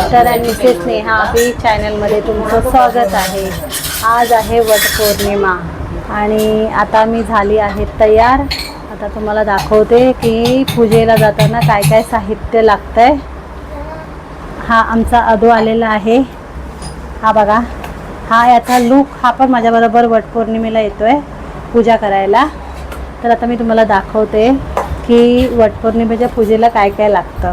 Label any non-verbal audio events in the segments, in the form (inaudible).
Mister आणि Mrs Neha बी चॅनलमध्ये तुमचं स्वागत आहे. आज आहे वटपौर्णिमा आणि आता मी झाली आहे तयार. आता तुम्हाला दाखवते की पूजेला जाताना काय काय साहित्य लागतं आहे हा आमचा अधो आलेला आहे. हा बघा. हा याचा लूक हा पण माझ्याबरोबर वटपौर्णिमेला येतो आहे पूजा करायला. तर आता मी तुम्हाला दाखवते की वटपौर्णिमेच्या पूजेला काय काय लागतं.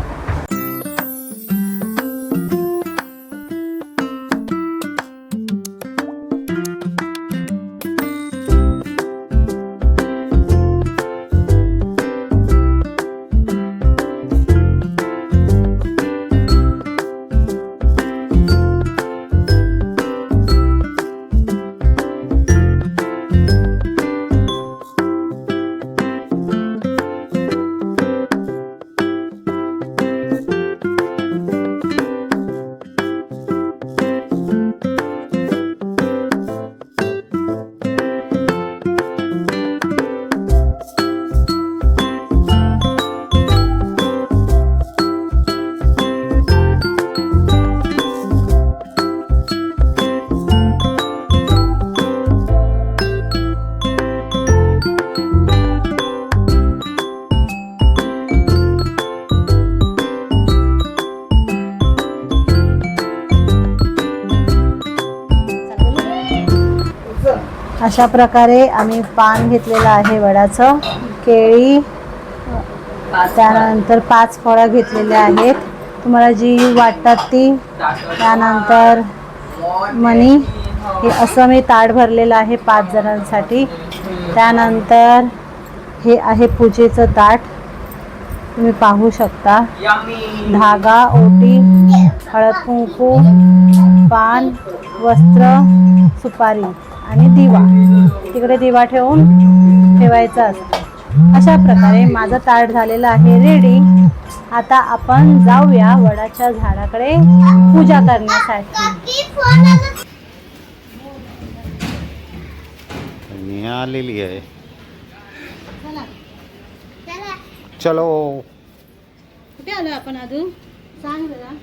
अशा प्रकारे आम्ही पान घेतलेलं आहे वडाचं. केळी त्यानंतर पाच फळं घेतलेले आहेत. तुम्हाला जी वाटतात ती त्यानंतर मनी हे असं मी ताट भरलेलं आहे पाच जणांसाठी. त्यानंतर हे आहे पूजेचं ताट. तुम्ही पाहू शकता. धागा ओटी हळद कुंकू पान वस्त्र सुपारी. आणि दिवा. तिकडे दिवा ठेवून ठेवायचा असतो. अशा प्रकारे माझं ताट झालेलं आहे रेडी आता आपण जाऊया वडाच्या झाडाकडे पूजा करण्यासाठी. आलेली आहे. चलो. कुठे आलो आपण अजून? सांग जरा.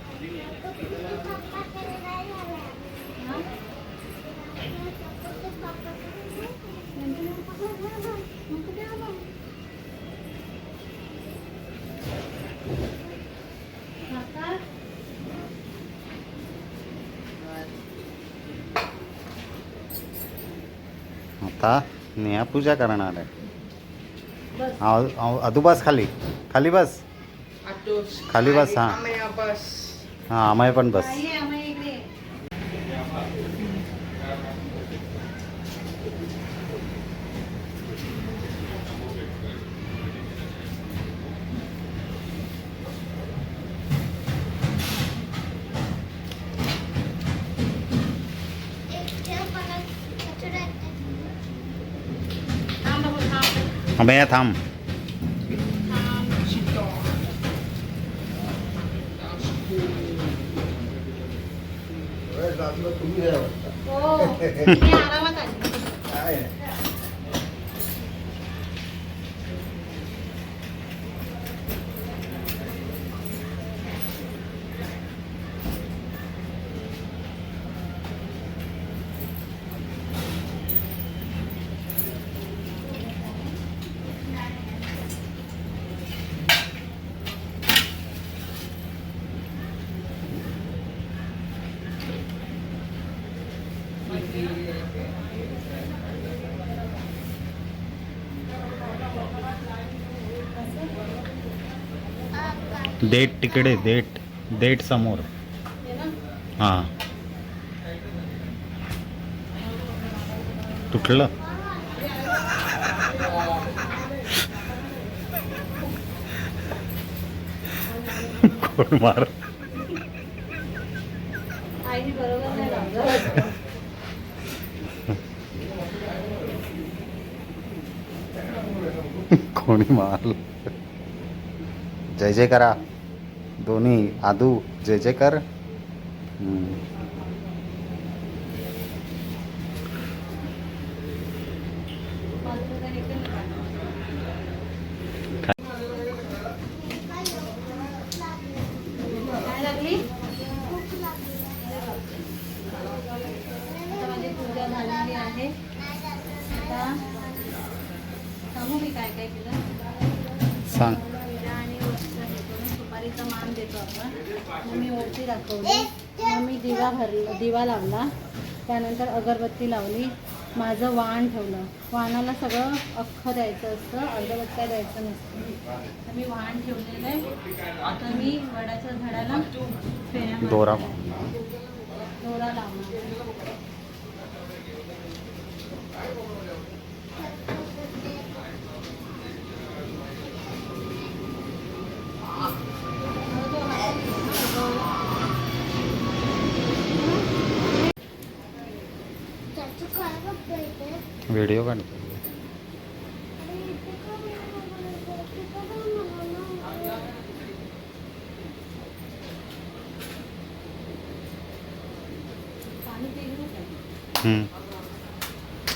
आता नेहा पूजा करणार आहे. अदू बस खाली. खाली बस. खाली बस हां. हां अमय पण बस. แม่ทำโอ้ยากแล้มัน देठ तिकडे देठ देठ समोर. हां. तुटलं? कोण मार आईने बरोबर नाही लावलं. कोणी माल जय जय करा दोन्ही आदू जय जय कर ओटी दाखवली मग मी दिवा भरला दिवा लावला. त्यानंतर अगरबत्ती लावली. माझं वाण ठेवलं. वाणाला सगळं अख्खं द्यायचं असतं अगरबत्त्या द्यायचं नसतं. तर मी वाण ठेवलेलं आहे. आता मी वडाच्या झाडाला फेऱ्या दोरा. दोरा लावणार. व्हिडिओ काढतो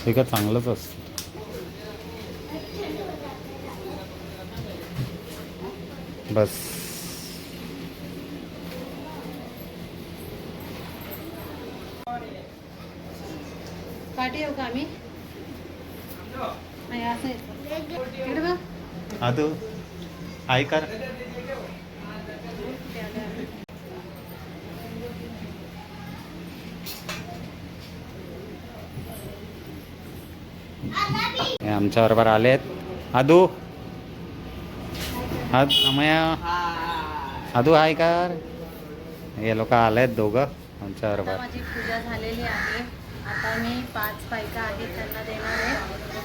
हे का चांगलंच असतं. बस. पाठी येऊ का आम्ही? नाही असं. इकडे बघ. आदू हे आमच्या बरोबर आलेत. आदू आद अमया. आदू हाय कर हे लोक आलेत दोघं आमच्या बरोबर. माझी पूजा झालेली आहे. आता मी पाच बायका आहेत त्यांना देणार आहे.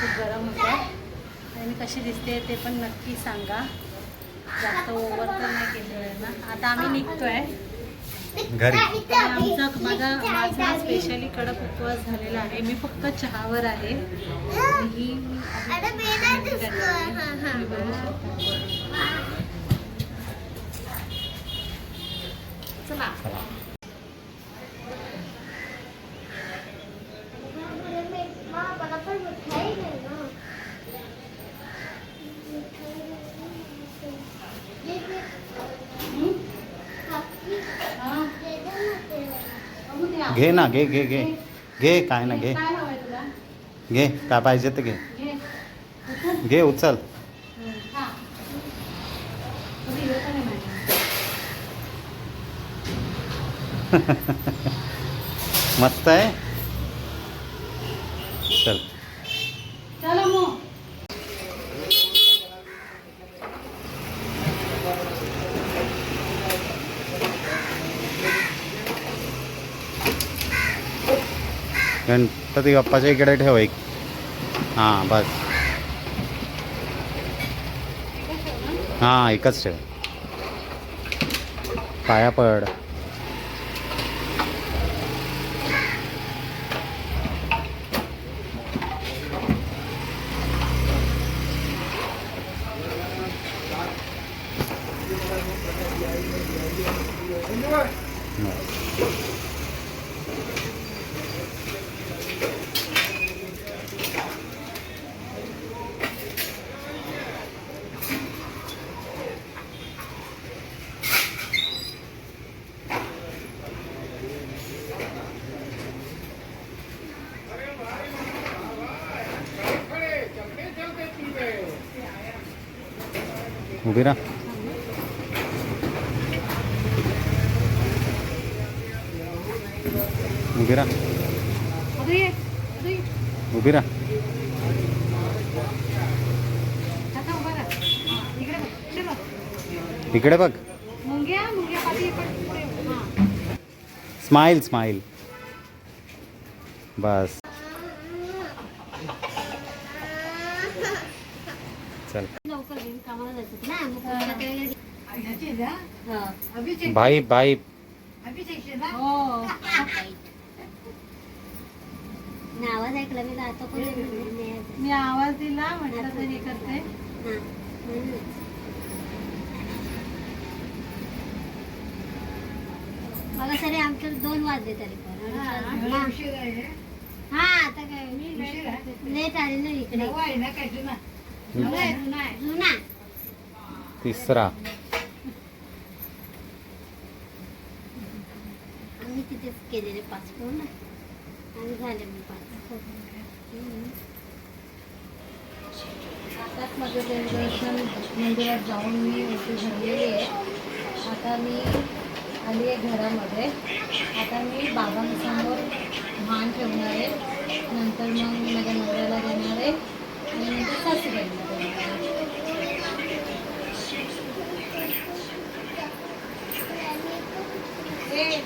खूप गरम होतं आणि कशी दिसते ते पण नक्की सांगा. जास्त ओव्हर तर नाही केलेलं आहे ना आता आम्ही निघतोय. घरी. आणि आमचा माझा माझा स्पेशली कडक उपवास झालेला आहे. मी फक्त चहावर आहे. ही. चला. घे ना घे घे घे. घे काय ना घे. घे काय पाहिजे ते घे. घे. उचल. (laughs) मस्त आहे. चला. गणपती बाप्पाच्या इकडे ठेव एक. हां बस. हां एकच ठेव. पाया पड. उभी राहा. उभी राहा. उभी राहा. इकडे बघ. हा. स्माइल स्माइल बस. चल. भाई भाई हो. आवाज ऐकला मी जातो. मी आवाज दिला म्हटलं तर करते. हा. मला सरी आमच्या दोन वाजले तरी पण. हा. हा. आता काय लेट आले ना इकडे जुना. तिसरा. आम्ही तिथेच केलेले पाच झाले मग पाच. हम्म. आता आताच माझं देवदर्शन मंदिरात जाऊन मी ओटी भरलेली आहे. आता मी आली आहे घरामध्ये. आता मी बाबांसमोर भान ठेवणार आहे. नंतर मग माझ्या नवऱ्याला देणार आहे. आणि नंतर सासूबाईंना देणार आहे.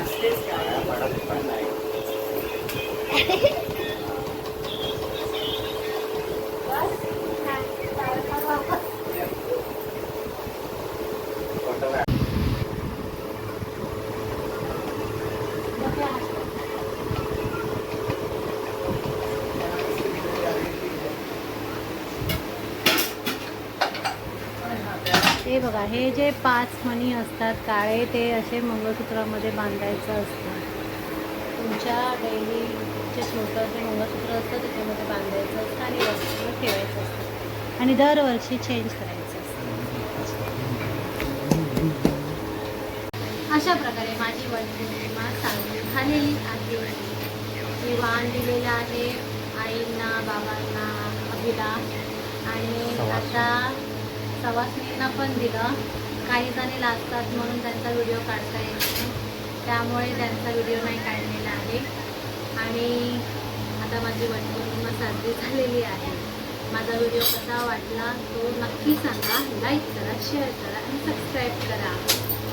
असतेच काय पडत पण नाही. (laughs) हे बघा हे जे पाच मणी असतात काळे ते असे मंगळसूत्रामध्ये बांधायचं असतं. तुमच्या डेलीचे छोटं जे मंगळसूत्र असतं त्याच्यामध्ये बांधायचं असतं आणि वस्तू ठेवायचं असतं. आणि दरवर्षी चेंज करायचं असतं. अशा प्रकारे माझी वटपौर्णिमा साजरी झालेली आहे. मी वाण दिलेलं आहे आईंना बाबांना अभिला आणि आता सवासणींना पण दिलं. काही जणी लागतात म्हणून त्यांचा व्हिडिओ काढता येत नाही. त्यामुळे त्यांचा व्हिडिओ नाही काढलेला आहे. आणि आता माझी वटपौर्णिमा साजरी झालेली आहे. माझा व्हिडिओ कसा वाटला तो नक्की सांगा. लाईक करा शेअर करा आणि सबस्क्राईब करा.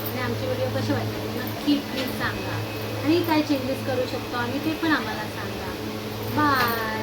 आणि आमचे व्हिडिओ कसे वाटले नक्की प्लीज सांगा. आणि काय चेंजेस करू शकतो आम्ही ते पण आम्हाला सांगा. बाय